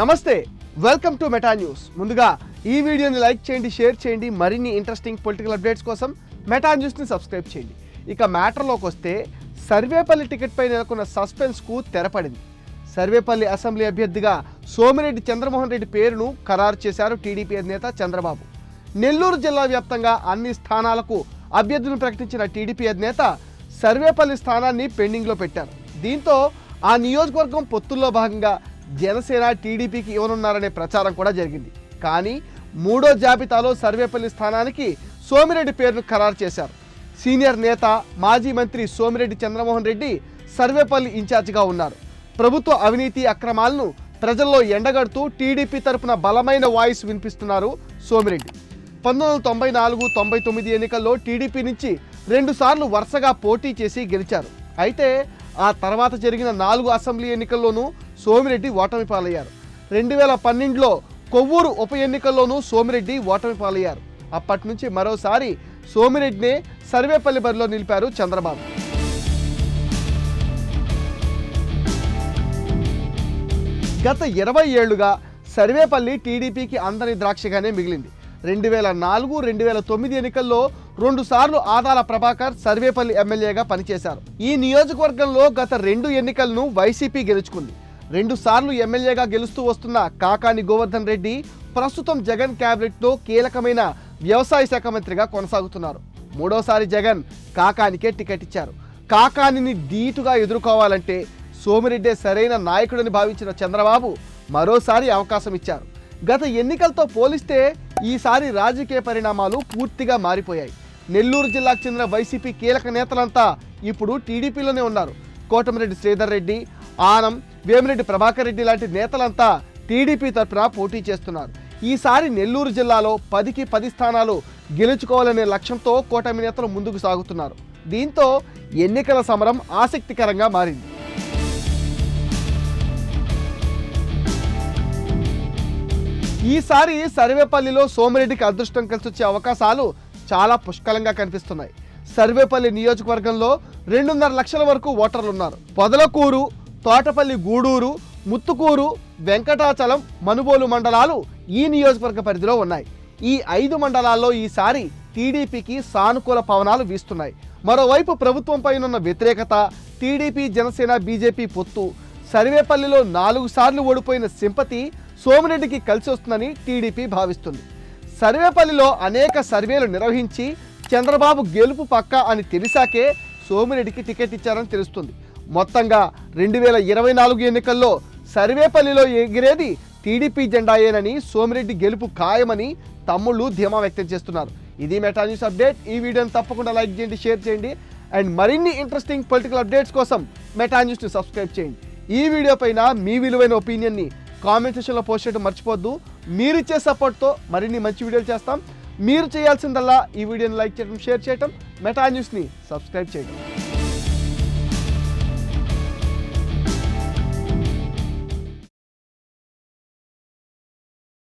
నమస్తే welcome to meta news ముందుగా ఈ వీడియోని లైక్ చేయండి షేర్ చేయండి మరిన్ని ఇంట్రెస్టింగ్ పొలిటికల్ అప్డేట్స్ కోసం మెటా న్యూస్ని సబ్స్క్రైబ్ చేయండి. ఇక మ్యాటర్లోకి వస్తే సర్వేపల్లి టికెట్పై నెలకొన్న సస్పెన్స్కు తెరపడింది. సర్వేపల్లి అసెంబ్లీ అభ్యర్థిగా సోమిరెడ్డి చంద్రమోహన్ రెడ్డి పేరును ఖరారు చేశారు టీడీపీ అధినేత చంద్రబాబు. నెల్లూరు జిల్లా వ్యాప్తంగా అన్ని స్థానాలకు అభ్యర్థులను ప్రకటించిన టీడీపీ అధినేత సర్వేపల్లి స్థానాన్ని పెండింగ్లో పెట్టారు. దీంతో ఆ నియోజకవర్గం పొత్తుల్లో భాగంగా జనసేన టీడీపీకి ఇవ్వనున్నారనే ప్రచారం కూడా జరిగింది. కానీ మూడో జాబితాలో సర్వేపల్లి స్థానానికి సోమిరెడ్డి పేరును ఖరారు చేశారు. సీనియర్ నేత మాజీ మంత్రి సోమిరెడ్డి చంద్రమోహన్ రెడ్డి సర్వేపల్లి ఇన్ఛార్జిగా ఉన్నారు. ప్రభుత్వ అవినీతి అక్రమాలను ప్రజల్లో ఎండగడుతూ టీడీపీ తరపున బలమైన వాయిస్ వినిపిస్తున్నారు సోమిరెడ్డి. పంతొమ్మిది వందల తొంభై నాలుగు తొంభై తొమ్మిది ఎన్నికల్లో టీడీపీ నుంచి రెండుసార్లు వరుసగా పోటీ చేసి గెలిచారు. అయితే ఆ తర్వాత జరిగిన నాలుగు అసెంబ్లీ ఎన్నికల్లోనూ సోమిరెడ్డి ఓటమి పాలయ్యారు రెండు వేల పన్నెండులో కొవ్వూరు ఉప ఎన్నికల్లోనూ సోమిరెడ్డి ఓటమి పాలయ్యారు అప్పటి నుంచి మరోసారి సోమిరెడ్డినే సర్వేపల్లి బరిలో నిలిపారు చంద్రబాబు. గత ఇరవై ఏళ్ళుగా సర్వేపల్లి టీడీపీకి అందని ద్రాక్షగానే మిగిలింది. రెండు వేల నాలుగు రెండు వేల తొమ్మిది ఎన్నికల్లో రెండు సార్లు ఆదాల ప్రభాకర్ సర్వేపల్లి ఎమ్మెల్యేగా పనిచేశారు. ఈ నియోజకవర్గంలో గత రెండు ఎన్నికలను వైసీపీ గెలుచుకుంది. రెండు సార్లు ఎమ్మెల్యేగా గెలుస్తూ వస్తున్న కాకాని గోవర్ధన్ రెడ్డి ప్రస్తుతం జగన్ క్యాబినెట్లో కీలకమైన వ్యవసాయ శాఖ మంత్రిగా కొనసాగుతున్నారు. మూడోసారి జగన్ కాకానికే టికెట్ ఇచ్చారు. కాకానిని ధీటుగా ఎదుర్కోవాలంటే సోమిరెడ్డే సరైన నాయకుడని భావించిన చంద్రబాబు మరోసారి అవకాశం ఇచ్చారు. గత ఎన్నికలతో పోలిస్తే ఈసారి రాజకీయ పరిణామాలు పూర్తిగా మారిపోయాయి. నెల్లూరు జిల్లాకు చెందిన వైసీపీ కీలక నేతలంతా ఇప్పుడు టీడీపీలోనే ఉన్నారు. కోటమిరెడ్డి శ్రీధర్ రెడ్డి ఆనం వేమిరెడ్డి ప్రభాకర్ రెడ్డి లాంటి నేతలంతా టీడీపీ తరఫున పోటీ చేస్తున్నారు. ఈసారి నెల్లూరు జిల్లాలో పదికి పది స్థానాలు గెలుచుకోవాలనే లక్ష్యంతో కూటమి నేతలు ముందుకు సాగుతున్నారు. దీంతో ఎన్నికల సమరం ఆసక్తికరంగా మారింది. ఈసారి సర్వేపల్లిలో సోమిరెడ్డికి అదృష్టం కలిసి వచ్చే అవకాశాలు చాలా పుష్కలంగా కనిపిస్తున్నాయి. సర్వేపల్లి నియోజకవర్గంలో రెండున్నర లక్షల వరకు ఓటర్లు ఉన్నారు పొదలకూరు తోటపల్లి గూడూరు ముత్తుకూరు వెంకటాచలం మనుబోలు మండలాలు ఈ నియోజకవర్గ పరిధిలో ఉన్నాయి. ఈ ఐదు మండలాల్లో ఈసారి టీడీపీకి సానుకూల పవనాలు వీస్తున్నాయి. మరోవైపు ప్రభుత్వంపై ఉన్న వ్యతిరేకత టీడీపీ జనసేన బీజేపీ పొత్తు సర్వేపల్లిలో నాలుగు సార్లు ఓడిపోయిన సింపతి సోమిరెడ్డికి కలిసి వస్తుందని టీడీపీ భావిస్తుంది. సర్వేపల్లిలో అనేక సర్వేలు నిర్వహించి చంద్రబాబు గెలుపు పక్క అని తెలిసాకే సోమిరెడ్డికి టికెట్ ఇచ్చారని తెలుస్తుంది. మొత్తంగా రెండు వేల ఇరవై నాలుగు ఎన్నికల్లో సర్వేపల్లిలో ఎగిరేది టీడీపీ జెండాయేనని సోమిరెడ్డి గెలుపు ఖాయమని తమ్ముళ్ళు ధీమా వ్యక్తం చేస్తున్నారు. ఇది మెటా న్యూస్ అప్డేట్. ఈ వీడియోని తప్పకుండా లైక్ చేయండి షేర్ చేయండి. అండ్ మరిన్ని ఇంట్రెస్టింగ్ పొలిటికల్ అప్డేట్స్ కోసం మెటా న్యూస్ని సబ్స్క్రైబ్ చేయండి. ఈ వీడియో పైన మీ విలువైన ఒపీనియన్ని కామెంట్ సెక్షన్లో పోస్ట్ చేయడం మర్చిపోద్దు మీరు ఇచ్చే సపోర్ట్తో మరిన్ని మంచి వీడియోలు చేస్తాం. మీరు చేయాల్సిందల్లా ఈ వీడియోని లైక్ చేయడం షేర్ చేయడం మెటా న్యూస్ని సబ్స్క్రైబ్ చేయడం.